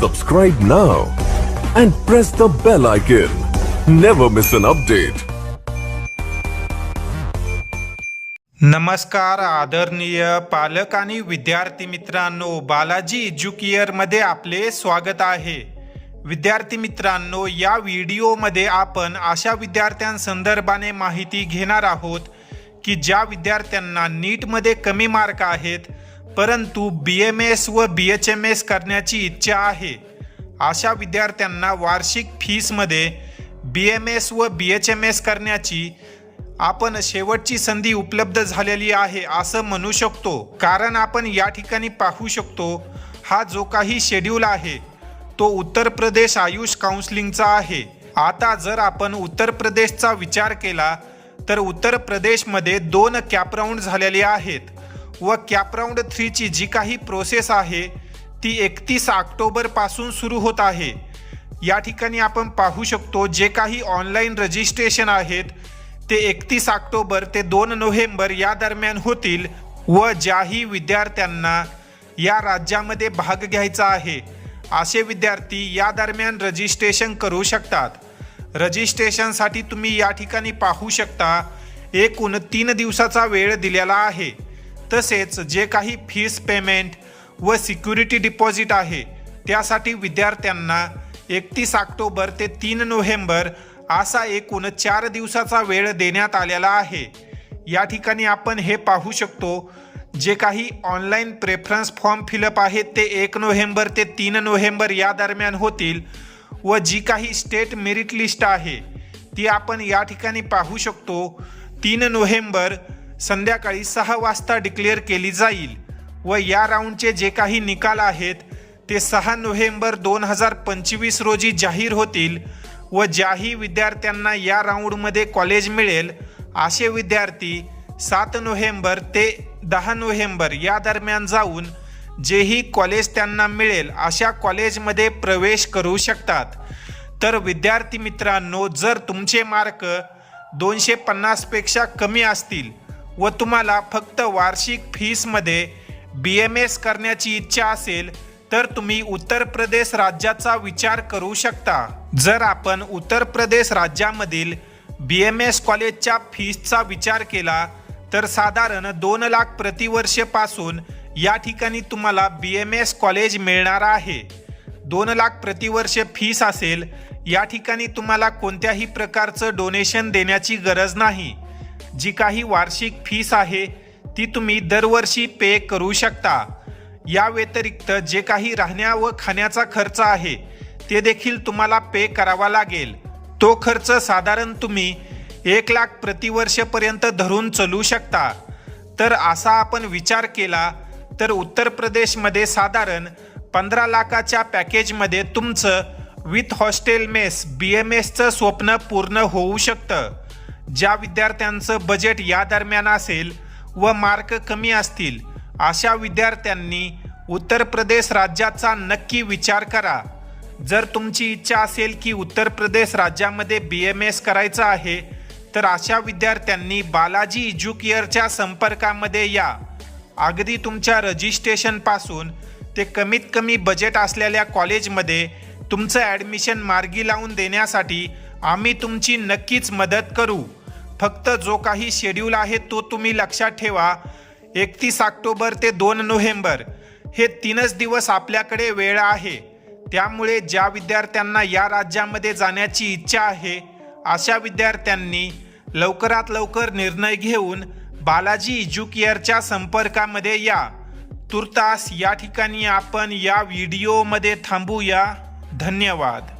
Subscribe now and press the bell icon. Never miss an update. नमस्कार आदरणीय पालक आणि विद्यार्थी मित्रांनो बालाजी एज्युकियरमध्ये आपले स्वागत आहे विद्यार्थी मित्रांनो या व्हिडिओमध्ये आपण अशा विद्यार्थ्यांसंदर्भाने माहिती घेणार आहोत की ज्या विद्यार्थ्यांना नीटमध्ये कमी मार्क आहेत परंतु बी एम एस व बी एच एम एस करण्याची इच्छा आहे. अशा विद्यार्थ्यांना वार्षिक फीसमध्ये बी एम एस व बी एच एम एस करण्याची आपण शेवटची संधी उपलब्ध झालेली आहे असं म्हणू शकतो. कारण आपण या ठिकाणी पाहू शकतो हा जो काही शेड्यूल आहे तो उत्तर प्रदेश आयुष काउन्सिलिंगचा आहे. आता जर आपण उत्तर प्रदेशचा विचार केला तर उत्तर प्रदेशमध्ये दोन कॅपराऊंड झालेले आहेत. व कॅपराऊंड थ्रीची जी काही प्रोसेस आहे ती एकतीस ऑक्टोबरपासून सुरू होत आहे. या ठिकाणी आपण पाहू शकतो जे काही ऑनलाईन रजिस्ट्रेशन आहेत ते एकतीस ऑक्टोबर ते दोन नोव्हेंबर या दरम्यान होतील व ज्याही विद्यार्थ्यांना या राज्यामध्ये भाग घ्यायचा आहे असे विद्यार्थी या दरम्यान रजिस्ट्रेशन करू शकतात. रजिस्ट्रेशनसाठी तुम्ही या ठिकाणी पाहू शकता एकूण तीन दिवसाचा वेळ दिलेला आहे. तसेच जे काही फीस पेमेंट व सिक्युरिटी डिपॉझिट आहे त्यासाठी विद्यार्थ्यांना एकतीस ऑक्टोबर ते तीन नोव्हेंबर असा एकूण चार दिवसाचा वेळ देण्यात आलेला आहे. या ठिकाणी आपण हे पाहू शकतो जे काही ऑनलाईन प्रेफरन्स फॉर्म फिलअप आहेत ते एक नोव्हेंबर ते तीन नोव्हेंबर या दरम्यान होतील व जी काही स्टेट मेरिट लिस्ट आहे ती आपण या ठिकाणी पाहू शकतो. तीन नोव्हेंबर संध्याकाळी सहा वाजता डिक्लेअर केली जाईल व या राऊंडचे जे काही निकाल आहेत ते सहा नोव्हेंबर दोन हजार पंचवीस रोजी जाहीर होतील व ज्याही विद्यार्थ्यांना या राऊंडमध्ये कॉलेज मिळेल असे विद्यार्थी सात नोव्हेंबर ते दहा नोव्हेंबर या दरम्यान जाऊन जेही कॉलेज त्यांना मिळेल अशा कॉलेजमध्ये प्रवेश करू शकतात. तर विद्यार्थी मित्रांनो जर तुमचे मार्क दोनशे पन्नासपेक्षा कमी असतील व तुम्हाला फक्त वार्षिक फीसमध्ये बी एम एस करण्याची इच्छा असेल तर तुम्ही उत्तर प्रदेश राज्याचा विचार करू शकता. जर आपण उत्तर प्रदेश राज्यामधील बी एम एस कॉलेजच्या फीसचा विचार केला तर साधारण दोन लाख प्रतिवर्षपासून या ठिकाणी तुम्हाला बी एम एस कॉलेज मिळणार आहे. दोन लाख प्रतिवर्ष फीस असेल या ठिकाणी तुम्हाला कोणत्याही प्रकारचं डोनेशन देण्याची गरज नाही. जी काही वार्षिक फीस आहे ती तुम्ही दरवर्षी पे करू शकता. या व्यतिरिक्त जे काही राहण्या व खाण्याचा खर्च आहे ते देखील तुम्हाला पे करावा लागेल. तो खर्च साधारण तुम्ही एक लाख प्रतिवर्षपर्यंत धरून चलू शकता. तर असा आपण विचार केला तर उत्तर प्रदेशमध्ये साधारण पंधरा लाखाच्या पॅकेजमध्ये तुमचं with hostel mess B M एसचं स्वप्न पूर्ण होऊ शकतं. ज्या विद्यार्थ्यांचं बजेट या दरम्यान असेल व मार्क कमी असतील अशा विद्यार्थ्यांनी उत्तर प्रदेश राज्याचा नक्की विचार करा. जर तुमची इच्छा असेल की उत्तर प्रदेश राज्यामध्ये बी एम एस करायचं आहे तर अशा विद्यार्थ्यांनी बालाजी इज्युकियरच्या संपर्कामध्ये या. अगदी तुमच्या रजिस्ट्रेशनपासून ते कमीत कमी बजेट असलेल्या कॉलेजमध्ये तुमचं ॲडमिशन मार्गी लावून देण्यासाठी आम्ही तुमची नक्कीच मदत करू. फक्त जो काही शेड्यूल आहे तो तुम्ही लक्षात ठेवा. एकतीस ऑक्टोबर ते दोन नोव्हेंबर. हे तीनच दिवस आपल्याकडे वेळ आहे. त्यामुळे ज्या विद्यार्थ्यांना या राज्यामध्ये जाण्याची इच्छा आहे अशा विद्यार्थ्यांनी लवकरात लवकर निर्णय घेऊन बालाजी इज्युकियरच्या संपर्कामध्ये या. तुर्तास या ठिकाणी आपण या व्हिडिओमध्ये थांबूया. धन्यवाद.